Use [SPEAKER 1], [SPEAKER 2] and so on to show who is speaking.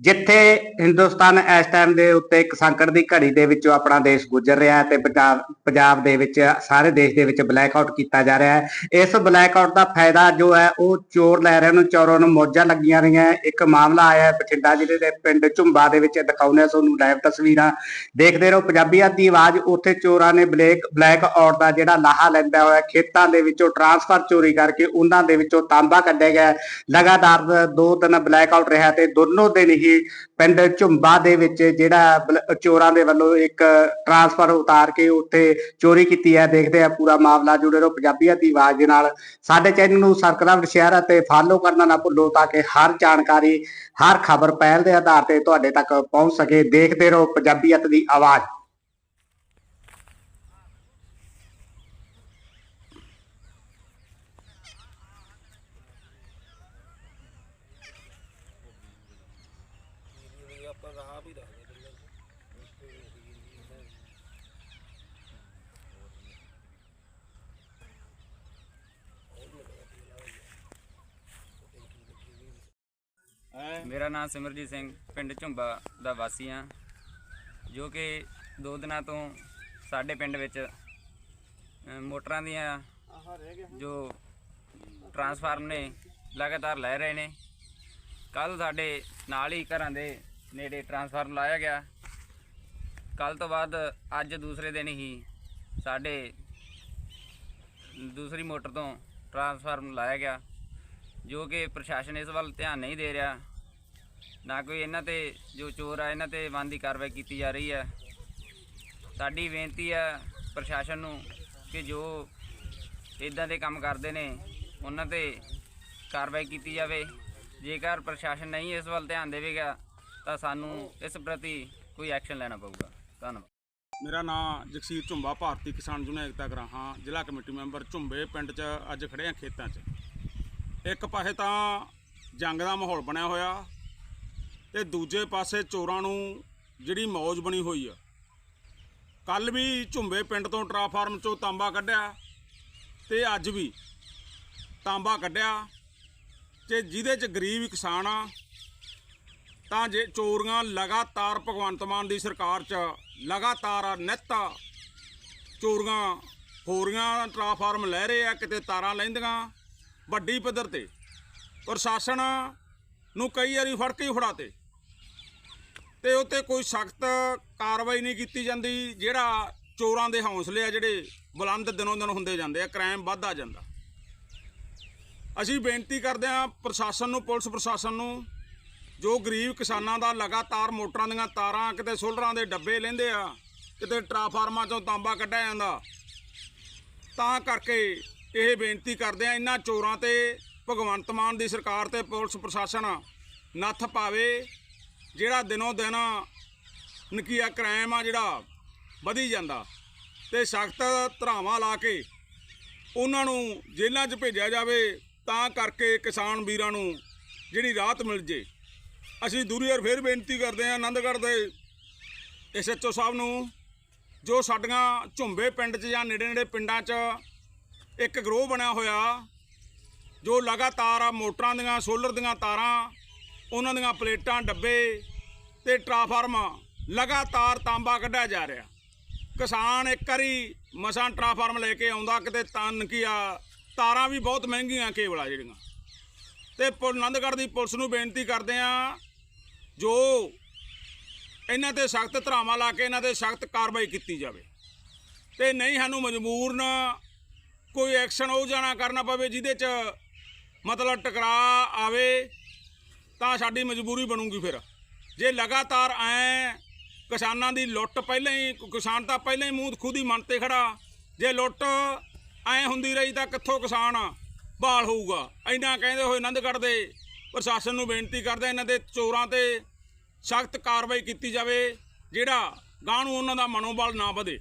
[SPEAKER 1] ਜਿੱਥੇ ਹਿੰਦੁਸਤਾਨ ਇਸ ਟਾਈਮ ਦੇ ਉੱਤੇ ਇੱਕ ਸੰਕਟ ਦੀ ਘੜੀ ਦੇ ਵਿੱਚੋਂ ਆਪਣਾ ਦੇਸ਼ ਗੁਜ਼ਰ ਰਿਹਾ ਹੈ ਤੇ ਪੰਜਾਬ ਪੰਜਾਬ ਦੇ ਵਿੱਚ, ਸਾਰੇ ਦੇਸ਼ ਦੇ ਵਿੱਚ ਬਲੈਕ ਆਊਟ ਕੀਤਾ ਜਾ ਰਿਹਾ ਹੈ। ਇਸ ਬਲੈਕ ਆਊਟ ਦਾ ਫਾਇਦਾ ਜੋ ਹੈ, ਉਹ ਚੋਰ ਲੈ ਰਹੇ ਨੇ, ਚੋਰਾਂ ਨੂੰ ਮੌਜਾਂ ਲੱਗੀਆਂ ਰਹੀਆਂ। ਇੱਕ ਮਾਮਲਾ ਆਇਆ ਹੈ ਬਠਿੰਡਾ ਜ਼ਿਲ੍ਹੇ ਦੇ ਪਿੰਡ ਝੁੰਬਾ ਦੇ ਵਿੱਚ, ਦਿਖਾਉਂਦੇ ਹਾਂ ਤੁਹਾਨੂੰ ਲਾਈਵ ਤਸਵੀਰਾਂ। ਦੇਖਦੇ ਰਹੋ ਪੰਜਾਬੀਅਤ ਦੀ ਆਵਾਜ਼, ਉੱਥੇ ਚੋਰਾਂ ਨੇ ਬਲੈਕ ਬਲੈਕ ਆਊਟ ਦਾ ਜਿਹੜਾ ਲਾਹਾ ਲੈਂਦਾ ਹੋਇਆ, ਖੇਤਾਂ ਦੇ ਵਿੱਚੋਂ ਟਰਾਂਸਫਰ ਚੋਰੀ ਕਰਕੇ ਉਹਨਾਂ ਦੇ ਵਿੱਚੋਂ ਤਾਂਬਾ ਕੱਢਿਆ ਗਿਆ ਲਗਾਤਾਰ ਦੋ ਦਿਨ ਬਲੈਕ ਆਊਟ ਰਿਹਾ ਤੇ ਦੋਨੋਂ ਦਿਨ ਹੀ ਪਿੰਡ ਝੁੰਬਾ ਦੇ ਵਿੱਚ ਜਿਹੜਾ ਚੋਰਾਂ ਦੇ ਵੱਲੋਂ ਇੱਕ ਟਰਾਂਸਫਰ ਉਤਾਰ ਕੇ ਉੱਥੇ ਚੋਰੀ ਕੀਤੀ ਹੈ। ਦੇਖਦੇ ਆ ਪੂਰਾ ਮਾਮਲਾ ਜੁੜੇ ਰਹੋ ਪੰਜਾਬੀਅਤ ਦੀ ਆਵਾਜ਼ ਦੇ ਨਾਲ। ਸਾਡੇ ਚੈਨਲ ਨੂੰ ਸਬਸਕ੍ਰਾਈਬ ਸ਼ਹਿਰ ਅਤੇ ਫਾਲੋ ਕਰਨਾ ਨਾ ਭੁੱਲੋ ਤਾਂ ਕਿ ਹਰ ਜਾਣਕਾਰੀ, ਹਰ ਖਬਰ ਪਹਿਲ ਦੇ ਆਧਾਰ ਤੇ ਤੁਹਾਡੇ ਤੱਕ ਪਹੁੰਚ ਸਕੇ। ਦੇਖਦੇ ਰਹੋ ਪੰਜਾਬੀਅਤ ਦੀ ਆਵਾਜ਼।
[SPEAKER 2] ਮੇਰਾ ਨਾਮ ਸਿਮਰਜੀਤ ਸਿੰਘ, ਪਿੰਡ ਝੁੰਬਾ ਦਾ ਵਾਸੀ ਹਾਂ। ਜੋ ਕਿ ਦੋ ਦਿਨਾਂ ਤੋਂ ਸਾਡੇ ਪਿੰਡ ਵਿੱਚ ਮੋਟਰਾਂ ਦੀਆਂ ਜੋ ਟਰਾਂਸਫਾਰਮ ਨੇ, ਲਗਾਤਾਰ ਲੈ ਰਹੇ ਨੇ। ਕੱਲ ਸਾਡੇ ਨਾਲ ਹੀ ਘਰਾਂ ਦੇ ਨੇੜੇ ਟਰਾਂਸਫਾਰਮ ਲਾਇਆ ਗਿਆ। ਕੱਲ ਤੋਂ ਬਾਅਦ ਅੱਜ ਦੂਸਰੇ ਦਿਨ ਹੀ ਸਾਡੇ ਦੂਸਰੀ ਮੋਟਰ ਤੋਂ ਟਰਾਂਸਫਾਰਮ ਲਾਇਆ ਗਿਆ। ਜੋ ਕਿ ਪ੍ਰਸ਼ਾਸਨ ਇਸ ਵੱਲ ਧਿਆਨ ਨਹੀਂ ਦੇ ਰਿਹਾ। ਨਾ ਕੋਈ ਇਹਨਾਂ ਤੇ ਜੋ ਚੋਰ ਆ, ਇਹਨਾਂ ਤੇ ਬਣਦੀ ਕਾਰਵਾਈ ਕੀਤੀ ਜਾ ਰਹੀ ਹੈ। ਸਾਡੀ ਬੇਨਤੀ ਹੈ ਪ੍ਰਸ਼ਾਸਨ ਨੂੰ ਕਿ ਜੋ ਇਦਾਂ ਦੇ ਕੰਮ ਕਰਦੇ ਨੇ, ਉਹਨਾਂ ਤੇ ਕਾਰਵਾਈ ਕੀਤੀ ਜਾਵੇ। ਜੇਕਰ ਪ੍ਰਸ਼ਾਸਨ ਨਹੀਂ ਇਸ ਵੱਲ ਧਿਆਨ ਦੇਵੇਗਾ, ਤਾਂ ਸਾਨੂੰ ਇਸ ਪ੍ਰਤੀ ਕੋਈ ਐਕਸ਼ਨ ਲੈਣਾ ਪਊਗਾ। ਧੰਨਵਾਦ।
[SPEAKER 3] ਮੇਰਾ ਨਾਮ ਜਗਸੀਰ ਝੁੰਬਾ, ਭਾਰਤੀ ਕਿਸਾਨ ਯੂਨੀਅਨ ਏਕਤਾ ਗਰਾਹਾਂ, ਜ਼ਿਲ੍ਹਾ ਕਮੇਟੀ ਮੈਂਬਰ ਝੁੰਬੇ, ਪਿੰਡ 'ਚ ਅੱਜ ਖੜੇ ਆ ਖੇਤਾਂ 'ਚ। ਇੱਕ ਪਾਸੇ ਤਾਂ ਜੰਗ ਦਾ ਮਾਹੌਲ ਬਣਿਆ ਹੋਇਆ ਤੇ ਦੂਜੇ ਪਾਸੇ ਚੋਰਾਂ ਨੂੰ ਜਿਹੜੀ ਮੌਜ ਬਣੀ ਹੋਈ ਆ। ਕੱਲ ਵੀ ਝੁੰਬੇ ਪਿੰਡ ਤੋਂ ਟਰਾਫਾਰਮ 'ਚੋਂ ਤਾਂਬਾ ਕੱਢਿਆ ਤੇ ਅੱਜ ਵੀ ਤਾਂਬਾ ਕੱਢਿਆ ਤੇ ਜਿਹਦੇ 'ਚ ਗਰੀਬ ਕਿਸਾਨ ਆ, ਤਾਂ ਜੇ ਚੋਰੀਆਂ ਲਗਾਤਾਰ ਭਗਵੰਤ ਮਾਨ ਦੀ ਸਰਕਾਰ 'ਚ ਲਗਾਤਾਰ ਨਿੱਤ ਚੋਰੀਆਂ ਹੋ ਰਹੀਆਂ ਟਰਾਫਾਰਮ ਲੈ ਰਹੇ ਆ, ਕਿਤੇ ਤਾਰਾਂ ਲੈਂਦੀਆਂ, ਵੱਡੀ ਪੱਧਰ ਤੇ ਪ੍ਰਸ਼ਾਸਨ ਨੂੰ ਕਈ ਵਾਰੀ ਫੜ ਕੇ ਹੀ ਫੜਾਤੇ। ਤੇ ਉੱਤੇ ਕੋਈ ਸਖਤ ਕਾਰਵਾਈ ਨਹੀਂ ਕੀਤੀ ਜਾਂਦੀ, ਜਿਹੜਾ ਚੋਰਾਂ ਦੇ ਹੌਸਲੇ ਆ, ਜਿਹੜੇ ਬੁਲੰਦ ਦਿਨੋਂ ਦਿਨ ਹੁੰਦੇ ਜਾਂਦੇ ਆ, ਕ੍ਰਾਈਮ ਵੱਧਦਾ ਜਾਂਦਾ। ਅਸੀਂ ਬੇਨਤੀ ਕਰਦੇ ਹਾਂ ਪ੍ਰਸ਼ਾਸਨ ਨੂੰ, ਪੁਲਿਸ ਪ੍ਰਸ਼ਾਸਨ ਨੂੰ, ਜੋ ਗਰੀਬ ਕਿਸਾਨਾਂ ਦਾ ਲਗਾਤਾਰ ਮੋਟਰਾਂ ਦੀਆਂ ਤਾਰਾਂ ਕਿਤੇ ਸੋਲਰਾਂ ਦੇ ਡੱਬੇ ਲੈਂਦੇ ਆ, ਕਿਤੇ ਟਰਾਫਾਰਮਾਂ ਚੋਂ ਤਾਂਬਾ ਕੱਢਿਆ ਜਾਂਦਾ, ਤਾਂ ਕਰਕੇ ਇਹ ਬੇਨਤੀ ਕਰਦੇ ਆ ਇਹਨਾਂ ਚੋਰਾਂ ਤੇ, ਭਗਵੰਤ ਮਾਨ ਦੀ ਸਰਕਾਰ ਤੇ ਪੁਲਿਸ ਪ੍ਰਸ਼ਾਸਨ ਨੱਥ ਪਾਵੇ ਜਿਹੜਾ ਦਿਨੋਂ ਦਿਨ ਨਕੀਆ ਕ੍ਰਾਈਮ ਆ ਜਿਹੜਾ ਵਧੀ ਜਾਂਦਾ ਤੇ ਸਖਤ ਧਰਾਵਾਂ ਲਾ ਕੇ ਉਹਨਾਂ ਨੂੰ ਜੇਲ੍ਹਾਂ 'ਚ ਭੇਜਿਆ ਜਾਵੇ ਤਾਂ ਕਰਕੇ ਕਿਸਾਨ ਵੀਰਾਂ ਨੂੰ ਜਿਹੜੀ ਰਾਹਤ ਮਿਲ ਜੇ। ਅਸੀਂ ਦੂਰੀ ਵਾਰ ਫੇਰ ਬੇਨਤੀ ਕਰਦੇ ਹਾਂ ਆਨੰਦਗੜ੍ਹ ਦੇ ਐਸਐਚਓ ਸਾਹਿਬ ਨੂੰ, ਜੋ ਸਾਡੀਆਂ ਝੁੰਬੇ ਪਿੰਡ 'ਚ ਜਾਂ ਨੇੜੇ ਨੇੜੇ ਪਿੰਡਾਂ 'ਚ ਇੱਕ ਗਰੋਹ ਬਣਿਆ ਹੋਇਆ, ਜੋ ਲਗਾਤਾਰ ਮੋਟਰਾਂ ਦੀਆਂ, ਸੋਲਰ ਦੀਆਂ ਤਾਰਾਂ ਉਹਨਾਂ ਦੀਆਂ ਪਲੇਟਾਂ, ਡੱਬੇ ਤੇ ਟਰਾਫਾਰਮ ਲਗਾਤਾਰ ਤਾਂਬਾ ਕੱਢਿਆ ਜਾ ਰਿਹਾ। ਕਿਸਾਨ ਇੱਕ ਵਾਰੀ ਮਸਾਂ ਟਰਾਫਾਰਮ ਲੈ ਕੇ ਆਉਂਦਾ, ਕਿਤੇ ਤਨ ਕੀ ਆ ਤਾਰਾਂ ਵੀ ਬਹੁਤ ਮਹਿੰਗੀਆਂ ਕੇਵਲ ਆ ਜਿਹੜੀਆਂ। ਤੇ ਆਨੰਦਗੜ੍ਹ ਦੀ ਪੁਲਿਸ ਨੂੰ ਬੇਨਤੀ ਕਰਦੇ ਆ ਜੋ ਇਹਨਾਂ ਤੇ ਸਖਤ ਧਰਾਵਾਂ ਲਾ ਕੇ ਇਹਨਾਂ ਤੇ ਸਖਤ ਕਾਰਵਾਈ ਕੀਤੀ ਜਾਵੇ। ਤੇ ਨਹੀਂ ਸਾਨੂੰ ਮਜਬੂਰਨ ਕੋਈ ਐਕਸ਼ਨ ਉਹ ਜਾਣਾ ਕਰਨਾ ਪਵੇ, ਜਿਹਦੇ ਚ ਮਤਲਬ ਟਕਰਾ ਆਵੇ ਤਾਂ ਸਾਡੀ ਮਜਬੂਰੀ ਬਣੂਗੀ ਫਿਰ। ਜੇ ਲਗਾਤਾਰ ਐ ਕਿਸਾਨਾਂ ਦੀ ਲੁੱਟ ਪਹਿਲਾਂ ਹੀ, ਕਿਸਾਨ ਤਾਂ ਪਹਿਲਾਂ ਹੀ ਮੂੰਹ ਖੁਦ ਹੀ ਮਨ ਤੇ ਖੜਾ। ਜੇ ਲੁੱਟ ਐ ਹੁੰਦੀ ਰਹੀ ਤਾਂ ਕਿੱਥੋਂ ਕਿਸਾਨ ਬਹਾਲ ਹੋਊਗਾ? ਇੰਨਾ ਕਹਿੰਦੇ ਹੋਏ ਆਨੰਦਗੜ੍ਹ ਦੇ ਪ੍ਰਸ਼ਾਸਨ ਨੂੰ ਬੇਨਤੀ ਕਰਦੇ ਇਹਨਾਂ ਦੇ ਚੋਰਾਂ ਤੇ ਸਖਤ ਕਾਰਵਾਈ ਕੀਤੀ ਜਾਵੇ, ਜਿਹੜਾ ਗਾਂ ਨੂੰ ਉਹਨਾਂ ਦਾ ਮਨੋਬਲ ਨਾ ਵਧੇ।